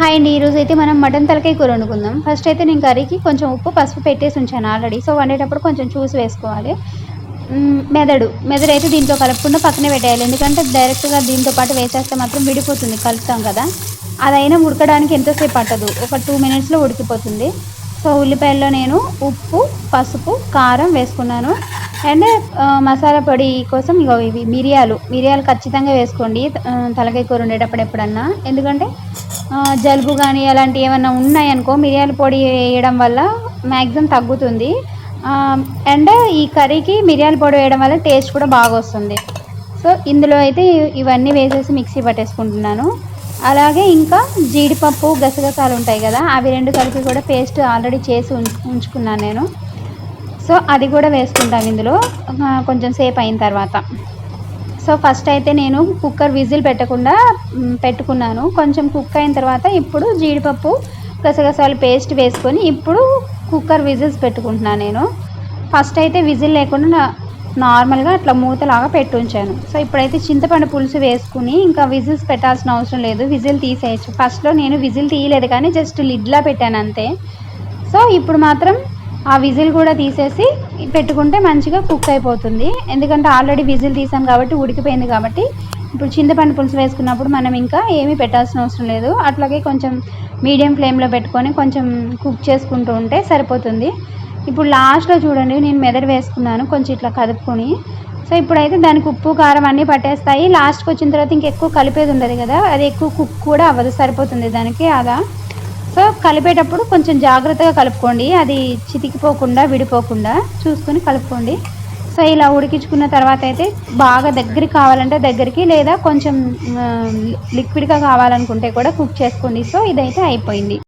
Hi అండి ఈరోజు అయితే మనం మటన్ తలకాయ కూర వండుకుందాం. ఫస్ట్ అయితే నేను కర్రీకి కొంచెం ఉప్పు పసుపు పెట్టేసి ఉంచాను ఆల్రెడీ సో వండేటప్పుడు కొంచెం చూసి వేసుకోవాలి. మెదడు. మెదడు అయితే దీంట్లో కలపకుండా పక్కనే పెట్టేయాలి. ఎందుకంటే డైరెక్ట్గా దీంతో పాటు వేసేస్తే మాత్రం విడిపోతుంది కలుపుతాం కదా. అదైనా ఉడకడానికి ఎంతసేపు పట్టదు. ఒక టూ మినిట్స్లో ఉడికిపోతుంది. సో ఉల్లిపాయల్లో నేను ఉప్పు పసుపు కారం వేసుకున్నాను. అండ్ uh, మసాలా పొడి కోసం ఇగో ఇవి మిరియాలు. మిరియాలు ఖచ్చితంగా వేసుకోండి. తలకాయ కూర ఉండేటప్పుడు ఎప్పుడన్నా. ఎందుకంటే జలుబు కానీ అలాంటివి ఏమైనా ఉన్నాయనుకో మిరియాల పొడి వేయడం వల్ల మ్యాక్సిమం తగ్గుతుంది. అండ్ ఈ కర్రీకి మిరియాల పొడి వేయడం వల్ల టేస్ట్ కూడా బాగా వస్తుంది. సో ఇందులో అయితే ఇవన్నీ వేసేసి మిక్సీ పట్టేసుకుంటున్నాను. అలాగే ఇంకా జీడిపప్పు గసగసాలు ఉంటాయి కదా అవి రెండు కలిపి కూడా పేస్ట్ ఆల్రెడీ చేసి ఉంచు ఉంచుకున్నాను నేను. సో అది కూడా వేసుకుంటాం ఇందులో. కొంచెం సేపు అయిన తర్వాత. సో ఫస్ట్ అయితే నేను కుక్కర్ విజిల్ పెట్టకుండా పెట్టుకున్నాను. కొంచెం కుక్ అయిన తర్వాత ఇప్పుడు జీడిపప్పు గసగసాలు పేస్ట్ వేసుకొని ఇప్పుడు కుక్కర్ విజిల్స్ పెట్టుకుంటున్నాను నేను. ఫస్ట్ అయితే విజిల్ లేకుండా నార్మల్గా అట్లా మూతలాగా పెట్టుంచాను సో ఇప్పుడైతే చింతపండు పులుసు వేసుకుని ఇంకా విజిల్స్ పెట్టాల్సిన అవసరం లేదు. విజిల్ తీసేయచ్చు. ఫస్ట్లో నేను విజిల్ తీయలేదు కానీ జస్ట్ లిడ్లా పెట్టాను అంతే. సో ఇప్పుడు మాత్రం ఆ విజిల్ కూడా తీసేసి పెట్టుకుంటే మంచిగా కుక్ అయిపోతుంది. ఎందుకంటే ఆల్రెడీ విజిల్ తీసాం కాబట్టి ఉడికిపోయింది కాబట్టి ఇప్పుడు చింతపండు పులుసు వేసుకున్నప్పుడు మనం ఇంకా ఏమీ పెట్టాల్సిన అవసరం లేదు. అట్లాగే కొంచెం మీడియం ఫ్లేమ్లో పెట్టుకొని కొంచెం కుక్ చేసుకుంటూ ఉంటే సరిపోతుంది. ఇప్పుడు లాస్ట్లో చూడండి నేను మెదడు వేసుకున్నాను కొంచెం ఇట్లా కదుపుకొని. సో ఇప్పుడైతే దానికి ఉప్పు కారం అన్నీ పట్టేస్తాయి. లాస్ట్కి వచ్చిన తర్వాత ఇంకెక్కువ కలిపేది ఉండదు కదా అది ఎక్కువ కుక్ కూడా అవ్వదు సరిపోతుంది దానికి. అలా సో కలిపేటప్పుడు కొంచెం జాగ్రత్తగా కలుపుకోండి. అది చితికిపోకుండా విడిపోకుండా చూసుకొని కలుపుకోండి. సో ఇలా ఉడికించుకున్న తర్వాత అయితే బాగా దగ్గరికి కావాలంటే దగ్గరికి లేదా కొంచెం లిక్విడ్గా కావాలనుకుంటే కూడా కుక్ చేసుకోండి. సో ఇదైతే అయిపోయింది.